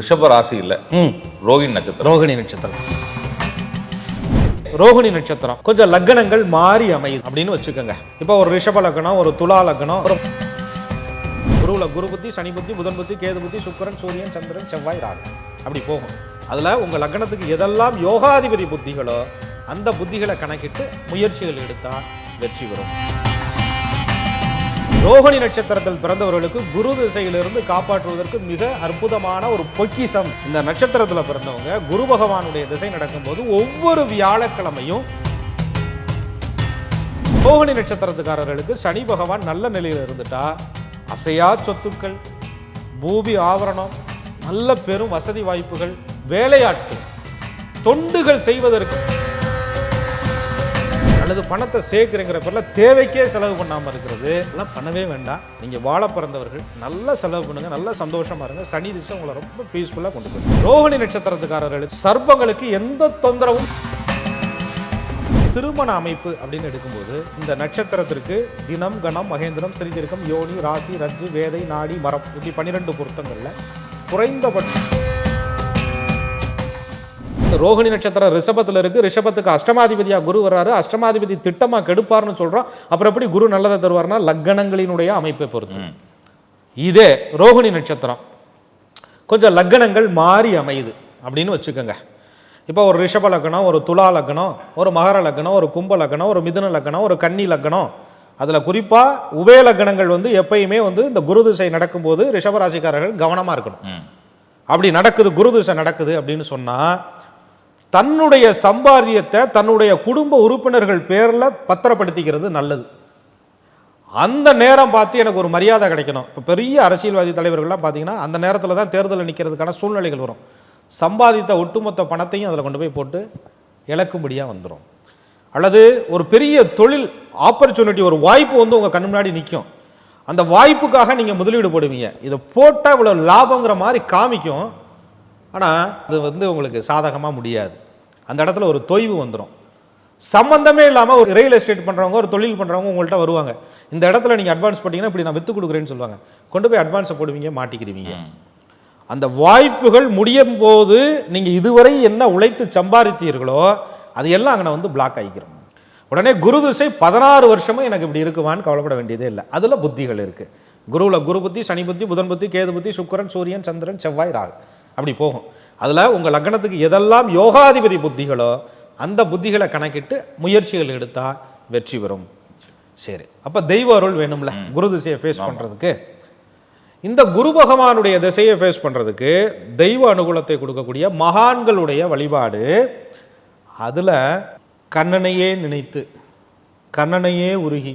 ரிஷப ராசி இல்ல ம். ரோகிணி நட்சத்திரம். ரோகிணி நட்சத்திரம். ரோகிணி நட்சத்திரம். கொஞ்சம் லக்னங்கள் மாறி அமையுது அப்படின்னு வச்சுக்கோங்க. இப்போ ஒரு ரிஷப லக்னம் ஒரு துலா லக்னம் ஒரு குருவில் குரு புத்தி சனி புத்தி புதன் புத்தி கேது புத்தி சுக்கிரன் சூரியன் சந்திரன் செவ்வாய் ராகு. அப்படி போகும். அதில் உங்கள் லக்னத்துக்கு எதெல்லாம் யோகாதிபதி புத்திகளோ அந்த புத்திகளை கணக்கிட்டு முயற்சிகள் எடுத்தால் வெற்றி வரும். ரோகிணி நட்சத்திரத்தில் பிறந்தவர்களுக்கு குரு திசையிலிருந்து காப்பாற்றுவதற்கு மிக அற்புதமான ஒரு பொக்கிஷம் இந்த நட்சத்திரத்தில் பிறந்தவங்க. குரு பகவானுடைய திசை நடக்கும்போது ஒவ்வொரு வியாழக்கிழமையும் ரோகிணி நட்சத்திரத்துக்காரர்களுக்கு சனி பகவான் நல்ல நிலையில் இருந்துட்டா அசையா சொத்துக்கள் பூமி ஆவரணம் நல்ல பெரும் வசதி வாய்ப்புகள் வேலையாட்கள் தொண்டுகள் செய்வதற்கு அல்லது பணத்தை சேர்க்குறங்கிற பேரில் தேவைக்கே செலவு பண்ணாமல் இருக்கிறது. எல்லாம் பண்ணவே வேண்டாம். நீங்கள் வாழ பிறந்தவர்கள் நல்லா செலவு பண்ணுங்க நல்லா சந்தோஷமா இருங்க. சனி திசை உங்களை ரொம்ப பீஸ்ஃபுல்லாக கொண்டு போய் ரோஹிணி நட்சத்திரத்துக்காரர்களுக்கு சர்ப்பங்களுக்கு எந்த தொந்தரவும் திருமண அமைப்பு அப்படின்னு எடுக்கும்போது இந்த நட்சத்திரத்திற்கு தினம் கணம் மகேந்திரம் சிறிதிருக்கம் யோனி ராசி ரஜ்ஜு வேதை நாடி மரம் இப்படி பன்னிரெண்டு பொருத்தங்களில் குறைந்தபட்சம் ரோகிணி நட்சத்திரம் ரிஷபத்தில் இருக்கு. ரிஷபத்துக்கு அஷ்டமாதிபதியா குரு வர்றாரு. அஷ்டமாதிபதி திட்டமா கெடுப்பார்னு சொல்றோம் அப்புறம் எப்படி குரு நல்லதை தருவார்னா லக்கணங்களினுடைய அமைப்பை பொறுத்து. இதே ரோகிணி நட்சத்திரம். கொஞ்சம் லக்கணங்கள் மாறி அமையுது அப்படின்னு வச்சுக்கோங்க. இப்போ ஒரு ரிஷப லக்னம் ஒரு துலா லக்னம் ஒரு மகர லக்னம் ஒரு கும்ப லக்னம் ஒரு மிதுன லக்னம் ஒரு கன்னி லக்னம் அதில் குறிப்பாக உபய லக்னங்கள் வந்து எப்பயுமே வந்து இந்த குரு திசை நடக்கும்போது ரிஷபராசிக்காரர்கள் கவனமாக இருக்கணும். அப்படி நடக்குது குரு திசை நடக்குது அப்படின்னு சொன்னால் தன்னுடைய சம்பாத்தியத்தை தன்னுடைய குடும்ப உறுப்பினர்கள் பேரில் பத்திரப்படுத்திக்கிறது நல்லது. அந்த நேரம் பார்த்து எனக்கு ஒரு மரியாதை கிடைக்கணும். இப்போ பெரிய அரசியல்வாதி தலைவர்கள்லாம் பார்த்தீங்கன்னா அந்த நேரத்தில் தான் தேர்தலில் நிற்கிறதுக்கான சூழ்நிலைகள் வரும். சம்பாதித்த ஒட்டுமொத்த பணத்தையும் அதில் கொண்டு போய் போட்டு இழக்கும்படியாக வந்துடும் அல்லது ஒரு பெரிய தொழில் ஆப்பர்ச்சுனிட்டி ஒரு வாய்ப்பு வந்து உங்கள் கண் முன்னாடி நிற்கும் அந்த வாய்ப்புக்காக நீங்கள் முதலீடு போடுவீங்க. இதை போட்டால் இவ்வளோ லாபங்கிற மாதிரி காமிக்கும். ஆனால் அது வந்து உங்களுக்கு சாதகமாக முடியாது. அந்த இடத்துல ஒரு தொய்வு வந்துடும் சம்பந்தமே இல்லாமல் ஒரு ரியல் எஸ்டேட் பண்ணுறவங்க ஒரு தொழில் பண்ணுறவங்க உங்கள்கிட்ட வருவாங்க. இந்த இடத்துல நீங்கள் அட்வான்ஸ் பண்ணீங்கன்னா இப்படி நான் விற்று கொடுக்குறேன்னு சொல்லுவாங்க. கொண்டு போய் அட்வான்ஸை போடுவீங்க மாட்டிக்கிறீங்க அந்த வாய்ப்புகள் முடியும் போது நீங்கள் இதுவரை என்ன உழைத்து சம்பாதித்தீர்களோ அது எல்லாம் அங்கே வந்து பிளாக் ஆகிக்கிறோம் உடனே குரு திசை பதினாறு வருஷமும் எனக்கு இப்படி இருக்குமான்னு கவலைப்பட வேண்டியதே இல்லை. அதில் புத்திகள் இருக்குது குருவில் குரு புத்தி சனி புத்தி புதன் புத்தி கேது புத்தி சுக்கிரன் சூரியன் சந்திரன் செவ்வாய் ராகு. அப்படி போகும். அதில் உங்கள் லக்னத்துக்கு எதெல்லாம் யோகாதிபதி புத்திகளோ அந்த புத்திகளை கணக்கிட்டு முயற்சிகள் எடுத்தால் வெற்றி பெறும். சரி. அப்போ தெய்வ அருள் வேணும்ல? குரு திசையை ஃபேஸ் பண்ணுறதுக்கு இந்த குரு பகவானுடைய திசையை ஃபேஸ் பண்ணுறதுக்கு தெய்வ அனுகூலத்தை கொடுக்கக்கூடிய மகான்களுடைய வழிபாடு அதில் கண்ணனையே நினைத்து கண்ணனையே உருகி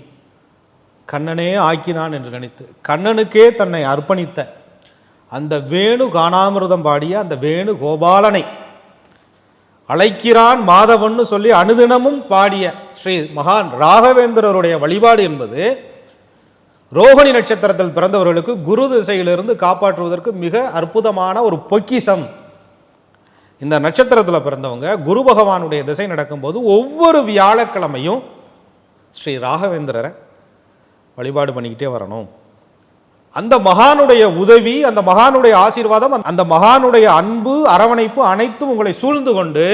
கண்ணனே ஆக்கினான் என்று நினைத்து கண்ணனுக்கே தன்னை அர்ப்பணித்த அந்த வேணு காணாமிருதம் பாடிய அந்த வேணு கோபாலனை அழைக்கிறான் மாதவன்னு சொல்லி அனுதினமும் பாடிய ஸ்ரீ மகான் ராகவேந்திரருடைய வழிபாடு என்பது ரோகிணி நட்சத்திரத்தில் பிறந்தவர்களுக்கு குரு திசையிலிருந்து காப்பாற்றுவதற்கு மிக அற்புதமான ஒரு பொக்கிசம் இந்த நட்சத்திரத்தில் பிறந்தவங்க குரு பகவானுடைய திசை நடக்கும்போது ஒவ்வொரு வியாழக்கிழமையும் ஸ்ரீ ராகவேந்திரரை வழிபாடு பண்ணிக்கிட்டே வரணும். அந்த மகானுடைய உதவி அந்த மகானுடைய ஆசீர்வாதம் அந்த மகானுடைய அன்பு அரவணைப்பு அனைத்தும் உங்களை சூழ்ந்து கொண்டு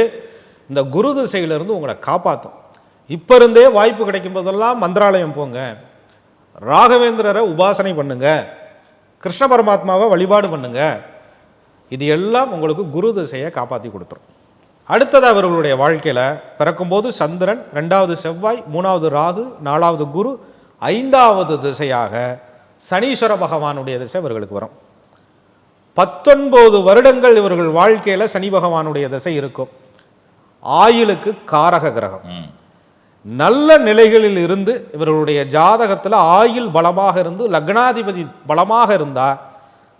இந்த குரு திசையிலிருந்து உங்களை காப்பாற்றும் இப்போ இருந்தே வாய்ப்பு கிடைக்கும் போதெல்லாம் மந்திராலயம் போங்க. ராகவேந்திரரை உபாசனை பண்ணுங்க. கிருஷ்ண பரமாத்மாவை வழிபாடு பண்ணுங்க. இது எல்லாம் உங்களுக்கு குரு திசையை காப்பாற்றி கொடுத்துரும். அடுத்தது அவர்களுடைய வாழ்க்கையில் பிறக்கும்போது சந்திரன் ரெண்டாவது செவ்வாய் மூணாவது ராகு நாலாவது குரு ஐந்தாவது திசையாக சனீஸ்வர பகவானுடைய திசை இவர்களுக்கு வரும். பத்தொன்பது வருடங்கள் இவர்கள் வாழ்க்கையில் சனி பகவானுடைய திசை இருக்கும். ஆயுளுக்கு காரக கிரகம். நல்ல நிலைகளில் இருந்து இவர்களுடைய ஜாதகத்தில் ஆயுள் பலமாக இருந்து லக்னாதிபதி பலமாக இருந்தால்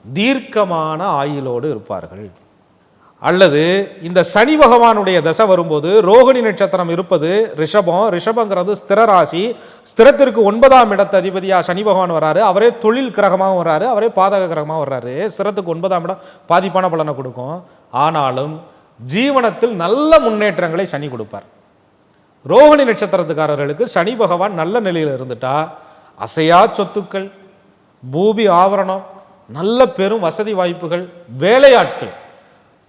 தீர்க்கமான ஆயுளோடு இருப்பார்கள். அல்லது இந்த சனி பகவானுடைய தசை வரும்போது ரோகிணி நட்சத்திரம் இருப்பது ரிஷபம். ரிஷபங்கிறது ஸ்திர ராசி. ஸ்திரத்திற்கு ஒன்பதாம் இடத்து அதிபதியாக சனி பகவான் வராரு அவரே தொழில் கிரகமாகவும் வர்றாரு. அவரே பாதக கிரகமாக வர்றாரு. ஸ்திரத்துக்கு ஒன்பதாம் இடம் பாதிப்பான பலனை கொடுக்கும். ஆனாலும் ஜீவனத்தில் நல்ல முன்னேற்றங்களை சனி கொடுப்பார். ரோகிணி நட்சத்திரத்துக்காரர்களுக்கு சனி பகவான் நல்ல நிலையில் இருந்துட்டா அசையா சொத்துக்கள் பூமி ஆவரணம் நல்ல பெரும் வசதி வாய்ப்புகள் வேலையாட்கள்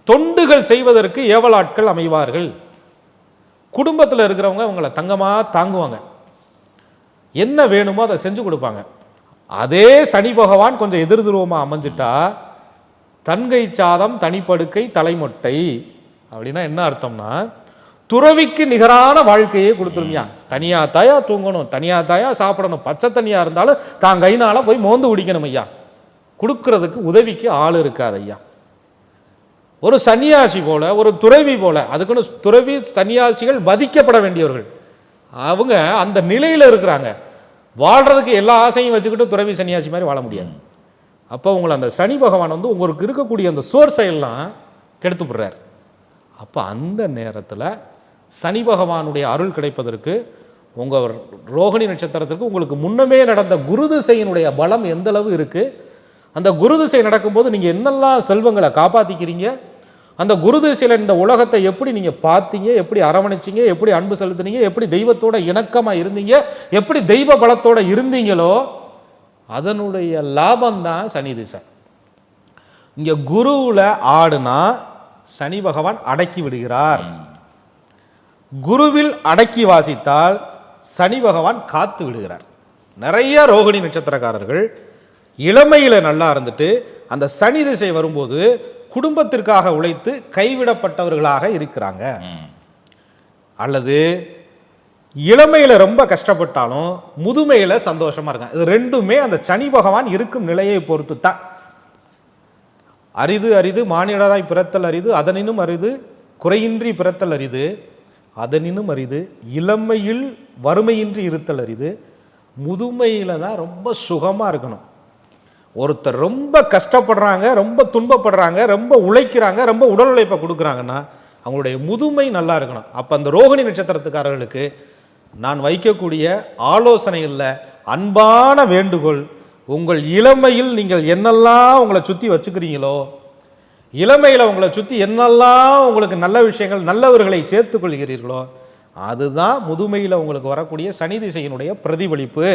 தொண்டுகள் செய்வதற்கு ஏவலாட்கள் அமைவார்கள். குடும்பத்தில் இருக்கிறவங்க அவங்கள தங்கமாக தாங்குவாங்க. என்ன வேணுமோ அதை செஞ்சு கொடுப்பாங்க. அதே சனி பகவான் கொஞ்சம் எதிர்துருவமாக அமைஞ்சிட்டா தன்கை சாதம் தனிப்படுக்கை தலைமொட்டை அப்படின்னா என்ன அர்த்தம்னா துறவிக்கு நிகரான வாழ்க்கையே கொடுத்துருமியா. தனியா தாயா தூங்கணும் தனியா தாயா சாப்பிடணும் பச்சை தனியாக இருந்தாலும் தான் கைனால போய் மோந்து குடிக்கணும் ஐயா கொடுக்கறதுக்கு உதவிக்கு ஆள் இருக்காது ஐயா ஒரு சன்னியாசி போல ஒரு துறவி போல அதுக்குன்னு துறவி சன்னியாசிகள் வதிக்கப்பட வேண்டியவர்கள். அவங்க அந்த நிலையில் இருக்கிறாங்க. வாழ்றதுக்கு எல்லா ஆசையும் வச்சுக்கிட்டு துறவி சன்னியாசி மாதிரி வாழ முடியாது. அப்போ உங்களை அந்த சனி பகவான் வந்து உங்களுக்கு இருக்கக்கூடிய அந்த சோர்ஸை எல்லாம் கெடுத்து விடுறார். அப்போ அந்த நேரத்தில் சனி பகவானுடைய அருள் கிடைப்பதற்கு உங்கள் ரோகிணி நட்சத்திரத்திற்கு உங்களுக்கு முன்னமே நடந்த குரு திசையினுடைய பலம் எந்தளவு இருக்குது அந்த குரு திசை நடக்கும்போது நீங்கள் என்னெல்லாம் செல்வங்களை காப்பாற்றிக்கிறீங்க அந்த குரு திசையில் இந்த உலகத்தை எப்படி நீங்கள் பார்த்தீங்க எப்படி அரவணைச்சிங்க எப்படி அன்பு செலுத்துனீங்க எப்படி தெய்வத்தோட இணக்கமாக இருந்தீங்க எப்படி தெய்வ பலத்தோட இருந்தீங்களோ அதனுடைய லாபம் தான் சனி திசை. இங்கே குருவில் ஆடுனா சனி பகவான் அடக்கி விடுகிறார். குருவில் அடக்கி வாசித்தால் சனி பகவான் காத்து விடுகிறார். நிறைய ரோகிணி நட்சத்திரக்காரர்கள் இளமையில் நல்லா இருந்துட்டு அந்த சனி திசை வரும்போது குடும்பத்திற்காக உழைத்து கைவிடப்பட்டவர்களாக இருக்கிறாங்க. அல்லது இளமையில் ரொம்ப கஷ்டப்பட்டாலும் முதுமையில் சந்தோஷமா இருக்காங்க. இது ரெண்டுமே அந்த சனி பகவான் இருக்கும் நிலையை பொறுத்து தான் அரிது அரிது மானிடராய் பிறத்தல் அரிது அதனினும் அரிது குறையின்றி பிறத்தல் அரிது அதனினும் அரிது இளமையில் வறுமையின்றி இருத்தல் அரிது. முதுமையில் தான் ரொம்ப சுகமாக இருக்கணும். ஒருத்தர் ரொம்ப கஷ்டப்படுறாங்க ரொம்ப துன்பப்படுறாங்க ரொம்ப உழைக்கிறாங்க ரொம்ப உடல் உழைப்பை கொடுக்குறாங்கன்னா அவங்களுடைய முதுமை நல்லா இருக்கணும். அப்போ அந்த ரோகிணி நட்சத்திரத்துக்காரர்களுக்கு நான் வைக்கக்கூடிய ஆலோசனைகளில் அன்பான வேண்டுகோள் உங்கள் இளமையில் நீங்கள் என்னெல்லாம் உங்களை சுற்றி வச்சுக்கிறீங்களோ இளமையில் உங்களை சுற்றி என்னெல்லாம் உங்களுக்கு நல்ல விஷயங்கள் நல்லவர்களை சேர்த்துக்கொள்கிறீர்களோ அதுதான் முதுமையில் உங்களுக்கு வரக்கூடிய சனி திசையினுடைய பிரதிபலிப்பு.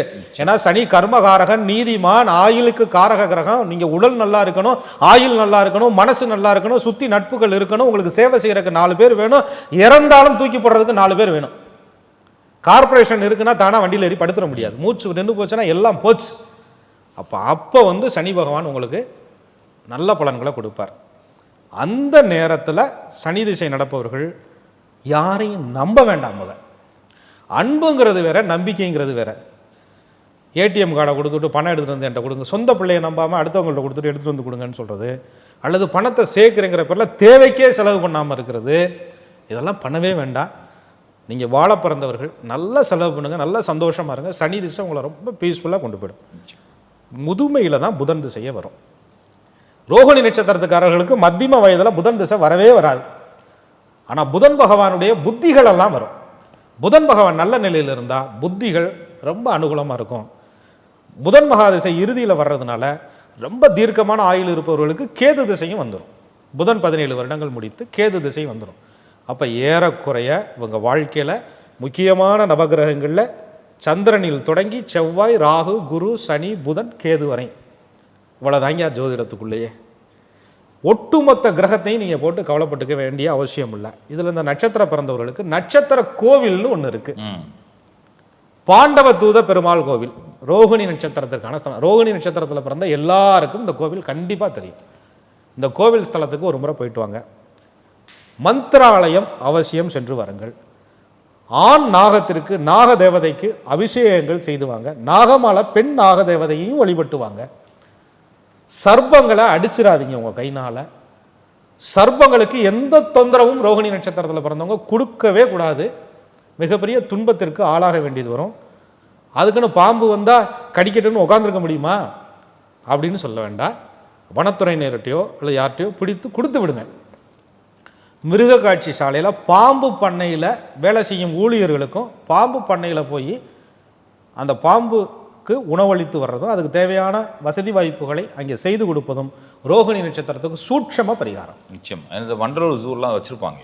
ஏன்னா சனி கர்மகாரகன் நீதிமான் ஆயுளுக்கு காரக கிரகம். நீங்கள் உடல் நல்லா இருக்கணும் ஆயுள் நல்லா இருக்கணும் மனசு நல்லா இருக்கணும் சுற்றி நட்புகள் இருக்கணும் உங்களுக்கு சேவை செய்கிறதுக்கு நாலு பேர் வேணும் இறந்தாலும் தூக்கி போடுறதுக்கு நாலு பேர் வேணும். கார்ப்பரேஷன் இருக்குன்னா தானாக வண்டியில் ஏறி படுத்துட முடியாது. மூச்சு நின்று போச்சுன்னா எல்லாம் போச்சு. அப்போ அப்போ வந்து சனி பகவான் உங்களுக்கு நல்ல பலன்களை கொடுப்பார். அந்த நேரத்தில் சனி திசை நடப்பவர்கள் யாரையும் நம்ப வேண்டாம் முத அன்புங்கிறது வேற நம்பிக்கைங்கிறது வேற. ஏடிஎம் கார்டை கொடுத்துட்டு பணம் எடுத்துகிட்டு வந்து என்கிட்ட கொடுங்க. சொந்த பிள்ளையை நம்பாமல் அடுத்தவங்கள்ட்ட கொடுத்துட்டு எடுத்துகிட்டு வந்து கொடுங்கன்னு சொல்கிறது அல்லது பணத்தை சேர்க்குறேங்கிற பேரில் தேவைக்கே செலவு பண்ணாமல் இருக்கிறது இதெல்லாம் பண்ணவே வேண்டாம். நீங்கள் வாழ பிறந்தவர்கள் நல்லா செலவு பண்ணுங்கள் நல்லா சந்தோஷமாக இருங்க. சனி திசை உங்களை ரொம்ப பீஸ்ஃபுல்லாக கொண்டு போயிடும். முதுமையில் தான் புதன் திசையே வரும். ரோஹிணி நட்சத்திரத்துக்காரர்களுக்கு மத்தியம வயதில் புதன் திசை வரவே வராது. ஆனால் புதன் பகவானுடைய புத்திகள் எல்லாம் வரும். புதன் பகவான் நல்ல நிலையில் இருந்தால் புத்திகள் ரொம்ப அனுகூலமாக இருக்கும். புதன் மகாதிசை இறுதியில் வர்றதுனால ரொம்ப தீர்க்கமான ஆயுள் இருப்பவர்களுக்கு கேது திசையும் வந்துடும் புதன் பதினேழு வருடங்கள் முடித்து கேது திசை வந்துடும் அப்போ ஏறக்குறைய இவங்க வாழ்க்கையில் முக்கியமான நவகிரகங்களில் சந்திரனில் தொடங்கி செவ்வாய் ராகு குரு சனி புதன் கேது வரை. இவ்வளோதாங்க ஜோதிடத்துக்குள்ளேயே. ஒட்டுமொத்த கிரகத்தையும் நீங்கள் போட்டு கவலைப்பட்டுக்க வேண்டிய அவசியம் இல்லை. இதில் இந்த நட்சத்திர பிறந்தவர்களுக்கு நட்சத்திர கோவில்னு ஒன்று இருக்கு. ம். பாண்டவ தூத பெருமாள் கோவில். ரோகிணி நட்சத்திரத்திற்கான ஸ்தலம். ரோகிணி நட்சத்திரத்தில் பிறந்த எல்லாருக்கும் இந்த கோவில் கண்டிப்பாக தெரியும். இந்த கோவில் ஸ்தலத்துக்கு ஒரு முறை போயிட்டு வாங்க. மந்திராலயம் அவசியம் சென்று வாருங்கள். ஆண் நாகத்திற்கு நாக தேவதைக்கு அபிஷேகங்கள் செய்து வாங்க. நாகமால பெண் நாக தேவதையையும் வழிபட்டு வாங்க. சர்ப்பங்களை அடிச்சிடாதீங்க உங்கள் கைனால். சர்ப்பங்களுக்கு எந்த தொந்தரவும் ரோகிணி நட்சத்திரத்தில் பிறந்தவங்க கொடுக்கவே கூடாது. மிகப்பெரிய துன்பத்திற்கு ஆளாக வேண்டியது வரும். அதுக்குன்னு பாம்பு வந்தால் கடிக்கட்டுன்னு உட்காந்துருக்க முடியுமா? அப்படின்னு சொல்ல வேண்டாம். வனத்துறையினர்கிட்டையோ இல்லை யார்கிட்டயோ பிடித்து கொடுத்து விடுங்க. மிருக காட்சி சாலையில் பாம்பு பண்ணையில் வேலை செய்யும் ஊழியர்களுக்கும் பாம்பு பண்ணையில் போய் அந்த பாம்பு பாம்புக்கு உணவளித்து வர்றதும் அதுக்கு தேவையான வசதி வாய்ப்புகளை அங்கே செய்து கொடுப்பதும் ரோகிணி நட்சத்திரத்துக்கு சூட்சம பரிகாரம். நிச்சயம். இந்த வண்டலூர் ஜூர்லாம் வச்சிருப்பாங்க.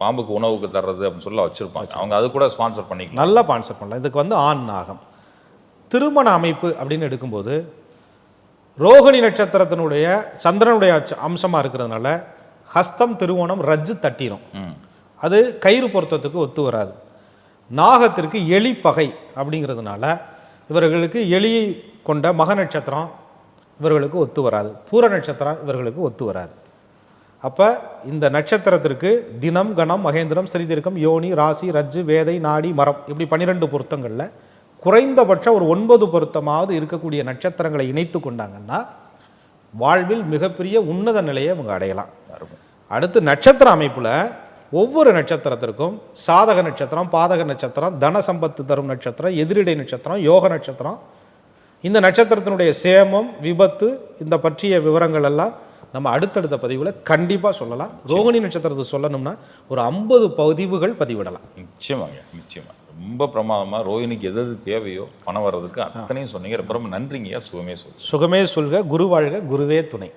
பாம்புக்கு உணவுக்கு தர்றது அப்படின்னு சொல்லி வச்சிருப்பாங்க. அவங்க அது கூட ஸ்பான்சர் பண்ணிக்கலாம். நல்லா கான்செப்ட் பண்ணலாம். இதுக்கு வந்து ஆண் நாகம். திருமண அமைப்பு அப்படின்னு எடுக்கும்போது ரோகிணி நட்சத்திரத்தினுடைய சந்திரனுடைய அச்ச- அம்சமா இருக்கிறதுனால ஹஸ்தம் திருவோணம் ரஜ்ஜு தட்டிரும். ம். அது கயிறு பொருத்தத்துக்கு ஒத்து வராது. நாகத்திற்கு எலி பகை அப்படிங்கிறதுனால இவர்களுக்கு எலியை கொண்ட மக நட்சத்திரம் இவர்களுக்கு ஒத்து வராது. பூர நட்சத்திரம் இவர்களுக்கு ஒத்து வராது. அப்போ இந்த நட்சத்திரத்திற்கு தினம் கணம் மகேந்திரம் ஸ்ரீதீர்க்கம் யோனி ராசி ரஜ்ஜு வேதை நாடி மரம் இப்படி பன்னிரெண்டு பொருத்தங்களில் குறைந்தபட்சம் ஒரு ஒன்பது பொருத்தமாவது இருக்கக்கூடிய நட்சத்திரங்களை இணைத்து கொண்டாங்கன்னா வாழ்வில் மிகப்பெரிய உன்னத நிலையை அவங்க அடையலாம். அடுத்து நட்சத்திர அமைப்பில் ஒவ்வொரு நட்சத்திரத்திற்கும் சாதக நட்சத்திரம் பாதக நட்சத்திரம் தன சம்பத்து தரும் நட்சத்திரம் எதிரிடை நட்சத்திரம் யோக நட்சத்திரம். இந்த நட்சத்திரத்தினுடைய சேமம் விபத்து இந்த பற்றிய விவரங்கள் எல்லாம் நம்ம அடுத்தடுத்த பதிவில் கண்டிப்பாக சொல்லலாம். ரோகிணி நட்சத்திரத்தை சொல்லணும்னா ஒரு ஐம்பது பதிவுகள் பதிவிடலாம். நிச்சயமாங்க நிச்சயமா. ரொம்ப பிரமாதமா ரோஹிணிக்கு எது எது தேவையோ பணம் வர்றதுக்கு அத்தனையும் சொன்னீங்க. ரொம்ப நன்றிங்கய்யா. சுகமே சொல்லு சுகமே சொல்க குரு வாழ்க குருவே துணை.